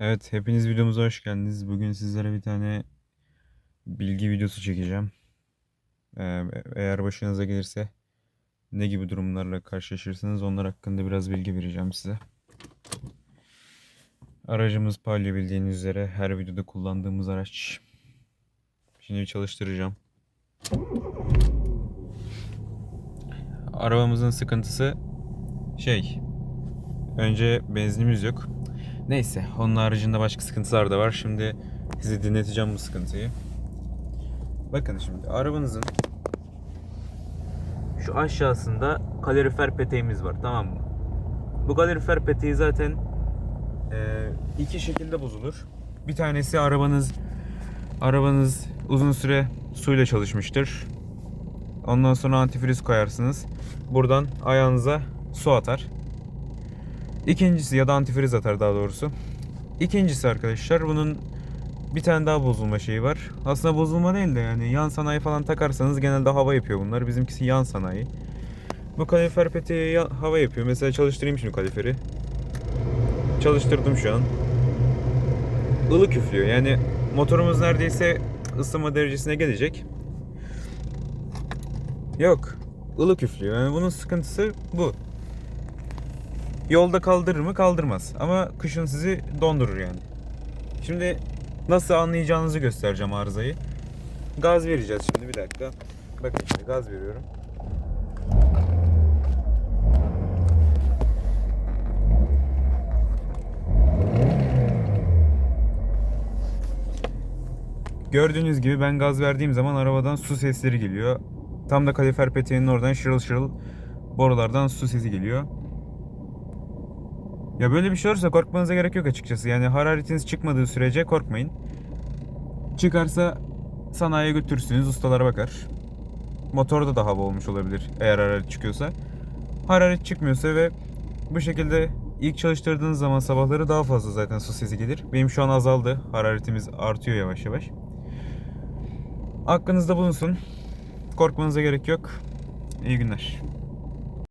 Evet, hepiniz videomuza hoş geldiniz. Bugün sizlere bir tane bilgi videosu çekeceğim. Ee, eğer başınıza gelirse ne gibi durumlarla karşılaşırsınız onlar hakkında biraz bilgi vereceğim size. Aracımız Palio bildiğiniz üzere her videoda kullandığımız araç. Şimdi çalıştıracağım. Arabamızın sıkıntısı şey. Önce benzinimiz yok. Neyse onun haricinde başka sıkıntılar da var. Şimdi size dinleteceğim bu sıkıntıyı. Bakın şimdi arabanızın şu aşağısında kalorifer peteğimiz var tamam mı? Bu kalorifer peteği zaten e, iki şekilde bozulur. Bir tanesi arabanız arabanız uzun süre suyla çalışmıştır. Ondan sonra antifriz koyarsınız. Buradan ayağınıza su atar. İkincisi ya da antifriz atar daha doğrusu. İkincisi arkadaşlar bunun bir tane daha bozulma şeyi var. Aslında bozulma değil de yani yan sanayi falan takarsanız genelde hava yapıyor bunlar. Bizimkisi yan sanayi. Bu kalifer peteği hava yapıyor. Mesela çalıştırayım şimdi kaliferi. Çalıştırdım şu an. Ilık üflüyor. Yani motorumuz neredeyse ısınma derecesine gelecek. Yok. ılık üflüyor. Yani bunun sıkıntısı bu. Yolda kaldırır mı? Kaldırmaz. Ama kışın sizi dondurur yani. Şimdi nasıl anlayacağınızı göstereceğim arızayı. Gaz vereceğiz şimdi bir dakika. Bakın şimdi gaz veriyorum. Gördüğünüz gibi ben gaz verdiğim zaman arabadan su sesleri geliyor. Tam da kalifer peteğinin oradan şırıl şırıl borulardan su sesi geliyor. Ya böyle bir şey olursa korkmanıza gerek yok açıkçası. Yani hararetiniz çıkmadığı sürece korkmayın. Çıkarsa sanayiye götürürsünüz, ustalara bakar. Motorda da hava olmuş olabilir eğer hararet çıkıyorsa. Hararet çıkmıyorsa ve bu şekilde ilk çalıştırdığınız zaman sabahları daha fazla zaten su sesi gelir. Benim şu an azaldı. Hararetimiz artıyor yavaş yavaş. Aklınızda bulunsun. Korkmanıza gerek yok. İyi günler.